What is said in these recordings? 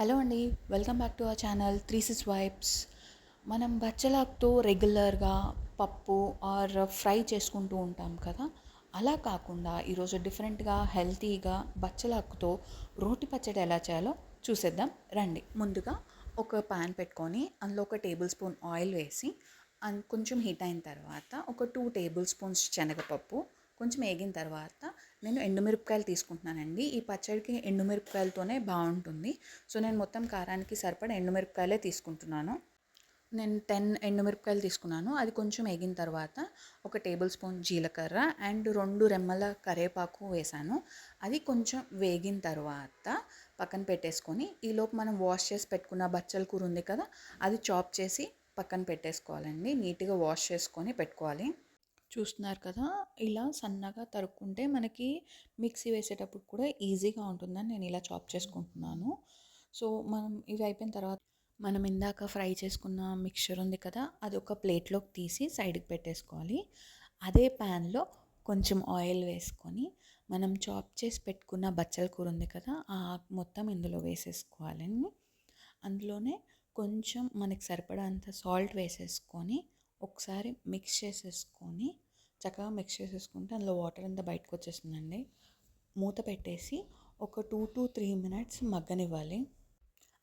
Hello అండి welcome back to our channel three six vibes మనం బచ్చలాకుతో రెగ్యులర్గా పప్పు ఆర్ ఫ్రై చేసుకుంటూ ఉంటాం కదా అలా కాకుండా ఈరోజు డిఫరెంట్గా హెల్తీగా బచ్చలాకుతో రోటి పచ్చడి ఎలా చేయాలో చూసేద్దాం. రండి ముందుగా ఒక ప్యాన్ పెట్టుకొని అందులో ఒక టేబుల్ స్పూన్ ఆయిల్ వేసి అండ్ కొంచెం హీట్ అయిన తర్వాత ఒక టూ టేబుల్ స్పూన్స్ శనగపప్పు కొంచెం వేగిన తర్వాత నేను ఎండుమిరపకాయలు తీసుకుంటున్నానండి. ఈ పచ్చడికి ఎండుమిరపకాయలతోనే బాగుంటుంది. సో నేను మొత్తం కారానికి సరిపడ ఎండుమిరపకాయలే తీసుకుంటున్నాను. నేను టెన్ ఎండుమిరపకాయలు తీసుకున్నాను. అది కొంచెం వేగిన తర్వాత ఒక టేబుల్ స్పూన్ జీలకర్ర అండ్ రెండు రెమ్మల కరివేపాకు వేసాను. అది కొంచెం వేగిన తర్వాత పక్కన పెట్టేసుకొని ఈలోపు మనం వాష్ చేసి పెట్టుకున్న బచ్చల కూర ఉంది కదా అది చాప్ చేసి పక్కన పెట్టేసుకోవాలండి. నీట్గా వాష్ చేసుకొని పెట్టుకోవాలి. చూస్తున్నారు కదా! ఇలా సన్నగా తరుక్కుంటే మనకి మిక్సీ వేసేటప్పుడు కూడా ఈజీగా ఉంటుందని నేను ఇలా చాప్ చేసుకుంటున్నాను. సో మనం ఇవి అయిపోయిన తర్వాత మనం ఇందాక ఫ్రై చేసుకున్న మిక్చర్ ఉంది కదా! అది ఒక ప్లేట్లోకి తీసి సైడ్కి పెట్టేసుకోవాలి. అదే ప్యాన్లో కొంచెం ఆయిల్ వేసుకొని మనం చాప్ చేసి పెట్టుకున్న బచ్చల కూర ఉంది కదా! ఆ మొత్తం ఇందులో వేసేసుకోవాలని అందులోనే కొంచెం మనకి సరిపడా అంత సాల్ట్ వేసేసుకొని ఒకసారి మిక్స్ చేసేసుకొని చక్కగా మిక్స్ చేసేసుకుంటే అందులో వాటర్ అంతా బయటకు వచ్చేస్తుందండి. మూత పెట్టేసి ఒక టూ టు త్రీ మినిట్స్ మగ్గనివ్వాలి.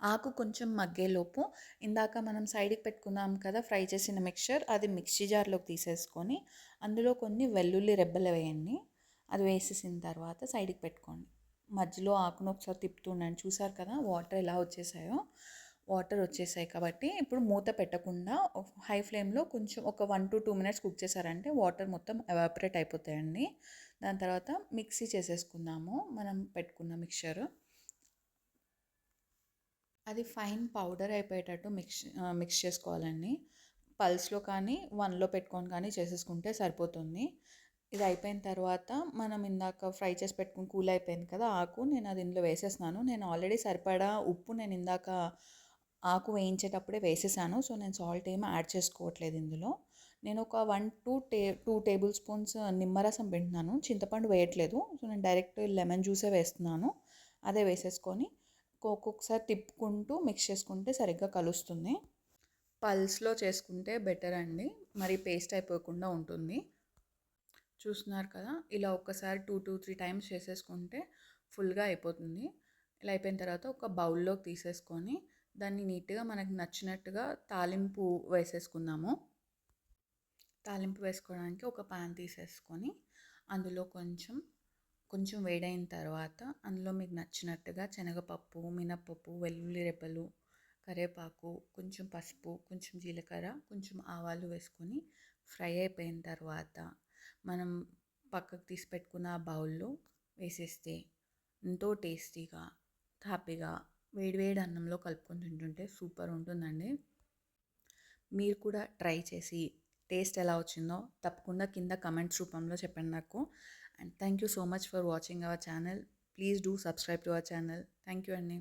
ఆకు కొంచెం మగ్గేలోపు ఇందాక మనం సైడ్కి పెట్టుకున్నాం కదా ఫ్రై చేసిన మిక్చర్ అది మిక్సీ జార్లోకి తీసేసుకొని అందులో కొన్ని వెల్లుల్లి రెబ్బలు వేయండి. అది వేసేసిన తర్వాత సైడ్కి పెట్టుకోండి. మధ్యలో ఆకును ఒకసారి తిప్పుతుండండి చూసారు కదా వాటర్ ఎలా వచ్చేసాయో. వాటర్ వచ్చేసాయి కాబట్టి ఇప్పుడు మూత పెట్టకుండా హై ఫ్లేమ్లో కొంచెం ఒక one to two minutes cook చేశారంటే వాటర్ మొత్తం ఎవాపరేట్ అయిపోతాయండి. దాని తర్వాత మిక్సీ చేసేసుకుందాము. మనం పెట్టుకున్న మిక్చర్. అది ఫైన్ పౌడర్ అయిపోయేటట్టు మిక్స్ మిక్స్ చేసుకోవాలండి. పల్స్లో కానీ వన్లో పెట్టుకొని కానీ చేసేసుకుంటే సరిపోతుంది. ఇది అయిపోయిన తర్వాత మనం ఇందాక ఫ్రై చేసి పెట్టుకుని కూల్ అయిపోయింది కదా ఆకు నేను అది ఇందులో వేసేస్తున్నాను. నేను ఆల్రెడీ సరిపడా ఉప్పు నేను ఇందాక ఆకు వేయించేటప్పుడే వేసేసాను. సో నేను సాల్ట్ ఏమీ యాడ్ చేసుకోవట్లేదు ఇందులో. నేను ఒక వన్ టూ టే టూ టేబుల్ స్పూన్స్ నిమ్మరసం పెంటున్నాను చింతపండు వేయట్లేదు. సో నేను డైరెక్ట్ లెమన్ జ్యూసే వేస్తున్నాను. అదే వేసేసుకొని ఒక్కొక్కసారి తిప్పుకుంటూ మిక్స్ చేసుకుంటే సరిగ్గా కలుస్తుంది. పల్స్లో చేసుకుంటే బెటర్ అండి. మరి పేస్ట్ అయిపోకుండా ఉంటుంది. చూస్తున్నారు కదా ఇలా ఒక్కసారి టూ టూ త్రీ టైమ్స్ చేసేసుకుంటే ఫుల్గా అయిపోతుంది. ఇలా అయిపోయిన తర్వాత ఒక బౌల్లోకి తీసేసుకొని దాన్ని నీట్గా మనకు నచ్చినట్టుగా తాలింపు వేసేసుకుందాము. తాలింపు వేసుకోవడానికి ఒక పాన్ తీసేసుకొని అందులో కొంచెం కొంచెం వేడైన తర్వాత అందులో మీకు నచ్చినట్టుగా శనగపప్పు మినప్పప్పు వెల్లుల్లి రెప్పలు కరివేపాకు కొంచెం పసుపు కొంచెం జీలకర్ర కొంచెం ఆవాలు వేసుకొని ఫ్రై అయిపోయిన తర్వాత మనం పక్కకు తీసి పెట్టుకున్న బౌల్లో వేసేస్తే ఎంతో టేస్టీగా హ్యాపీగా వేడివేడి అన్నంలో కలుపుకొని తింటుంటే సూపర్ ఉంటుందండి. మీరు కూడా ట్రై చేసి టేస్ట్ ఎలా వచ్చిందో తప్పకుండా కింద కమెంట్స్ రూపంలో చెప్పండి నాకు. And thank you so much for watching our channel. Please do subscribe to our channel. Thank you అండి.